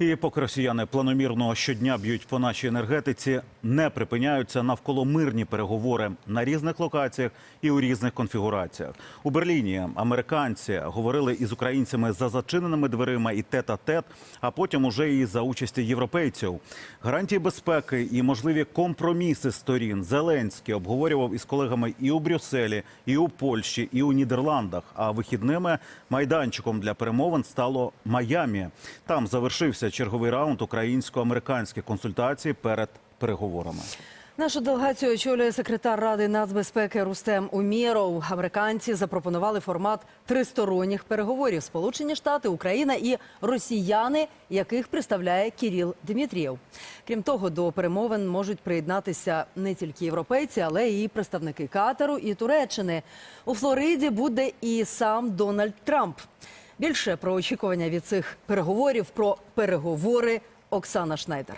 І поки росіяни планомірно щодня б'ють по нашій енергетиці, не припиняються навколо мирні переговори на різних локаціях і у різних конфігураціях. У Берліні американці говорили із українцями за зачиненими дверима і тет-а-тет, а потім уже і за участі європейців. Гарантії безпеки і можливі компроміси сторін Зеленський обговорював із колегами і у Брюсселі, і у Польщі, і у Нідерландах. А вихідними майданчиком для перемовин стало Майамі. Там завершився черговий раунд українсько-американських консультацій перед переговорами. Нашу делегацію очолює секретар Ради нацбезпеки Рустем Умєров. Американці запропонували формат тристоронніх переговорів: Сполучені Штати, Україна і росіяни, яких представляє Кіріл Дмитрієв. Крім того, до перемовин можуть приєднатися не тільки європейці, але й представники Катару і Туреччини. У Флориді буде і сам Дональд Трамп. Більше про очікування від цих переговорів про переговори Оксана Шнайдер.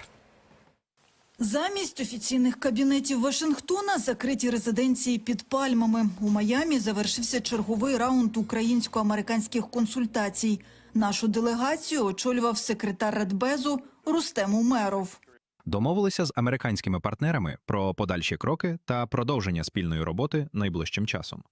Замість офіційних кабінетів Вашингтона закриті резиденції під пальмами. У Майамі завершився черговий раунд українсько-американських консультацій. Нашу делегацію очолював секретар Радбезу Рустем Умеров. Домовилися з американськими партнерами про подальші кроки та продовження спільної роботи найближчим часом.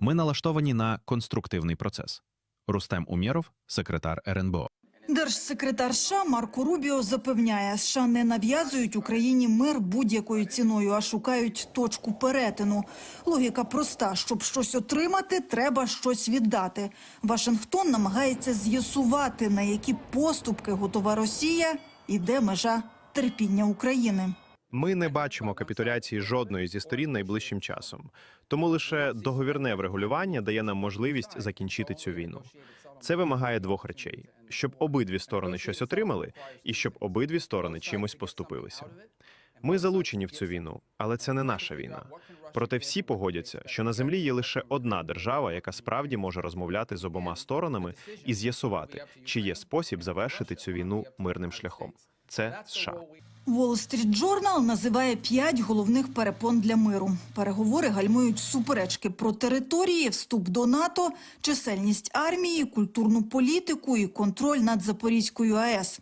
Ми налаштовані на конструктивний процес. Рустем Умєров, секретар РНБО. Держсекретар США Марко Рубіо запевняє, США не нав'язують Україні мир будь-якою ціною, а шукають точку перетину. Логіка проста: щоб щось отримати, треба щось віддати. Вашингтон намагається з'ясувати, на які поступки готова Росія і де межа терпіння України. Ми не бачимо капітуляції жодної зі сторін найближчим часом, тому лише договірне врегулювання дає нам можливість закінчити цю війну. Це вимагає двох речей: щоб обидві сторони щось отримали, і щоб обидві сторони чимось поступилися. Ми залучені в цю війну, але це не наша війна. Проте всі погодяться, що на землі є лише одна держава, яка справді може розмовляти з обома сторонами і з'ясувати, чи є спосіб завершити цю війну мирним шляхом. Це США. Wall Street Journal називає п'ять головних перепон для миру. Переговори гальмують суперечки про території, вступ до НАТО, чисельність армії, культурну політику і контроль над Запорізькою АЕС.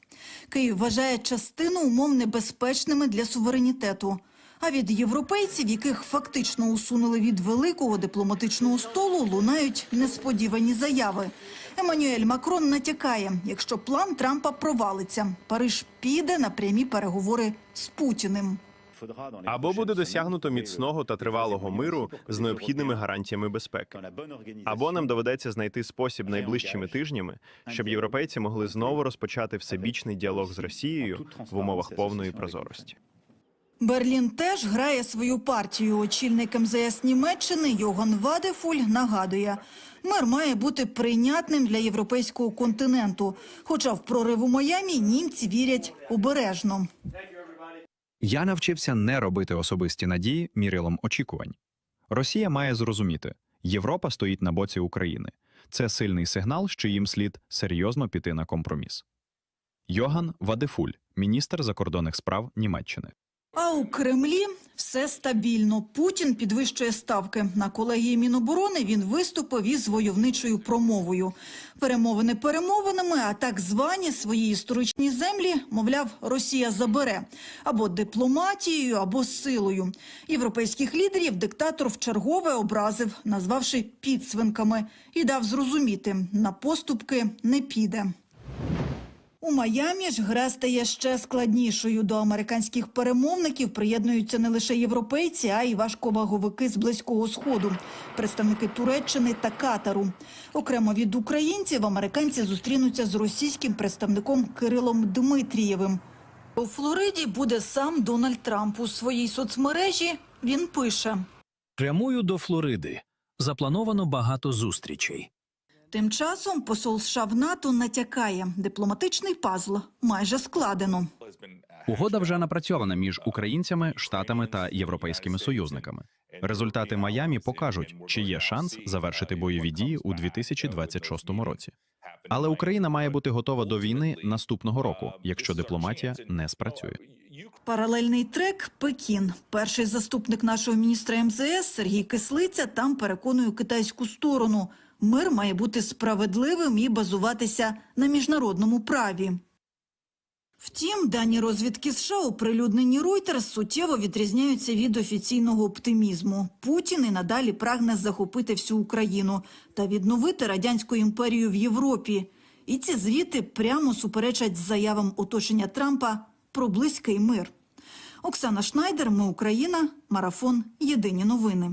Київ вважає частину умов небезпечними для суверенітету. А від європейців, яких фактично усунули від великого дипломатичного столу, лунають несподівані заяви. Еммануель Макрон натякає, якщо план Трампа провалиться, Париж піде на прямі переговори з Путіним. Або буде досягнуто міцного та тривалого миру з необхідними гарантіями безпеки, або нам доведеться знайти спосіб найближчими тижнями, щоб європейці могли знову розпочати всебічний діалог з Росією в умовах повної прозорості. Берлін теж грає свою партію. Очільник МЗС Німеччини Йоган Вадефуль нагадує, мир має бути прийнятним для європейського континенту. Хоча в прорив у Майамі німці вірять обережно. Я навчився не робити особисті надії мірилом очікувань. Росія має зрозуміти, Європа стоїть на боці України. Це сильний сигнал, що їм слід серйозно піти на компроміс. Йоган Вадефуль, міністр закордонних справ Німеччини. А у Кремлі все стабільно. Путін підвищує ставки. На колегії Міноборони він виступив із войовничою промовою. Перемовини перемовинами, а так звані свої історичні землі, мовляв, Росія забере або дипломатією, або силою. Європейських лідерів диктатор вчергове образив, назвавши підсвинками, і дав зрозуміти, на поступки не піде. У Майамі ж гра стає ще складнішою. До американських перемовників приєднуються не лише європейці, а й важковаговики з близького сходу, представники Туреччини та Катару. Окремо від українців американці зустрінуться з російським представником Кирилом Дмитрієвим. У Флориді буде сам Дональд Трамп у своїй соцмережі. Він пише. Прямую до Флориди. Заплановано багато зустрічей. Тим часом посол США в НАТО натякає, дипломатичний пазл майже складено. Угода вже напрацьована між українцями, штатами та європейськими союзниками. Результати Майамі покажуть, чи є шанс завершити бойові дії у 2026 році. Але Україна має бути готова до війни наступного року, якщо дипломатія не спрацює. Паралельний трек Пекін. Перший заступник нашого міністра МЗС Сергій Кислиця там переконує китайську сторону. Мир має бути справедливим і базуватися на міжнародному праві. Втім, дані розвідки США, оприлюднені Reuters, суттєво відрізняються від офіційного оптимізму. Путін і надалі прагне захопити всю Україну та відновити радянську імперію в Європі. І ці звіти прямо суперечать заявам оточення Трампа про близький мир. Оксана Шнайдер, ми Україна, марафон. Єдині новини.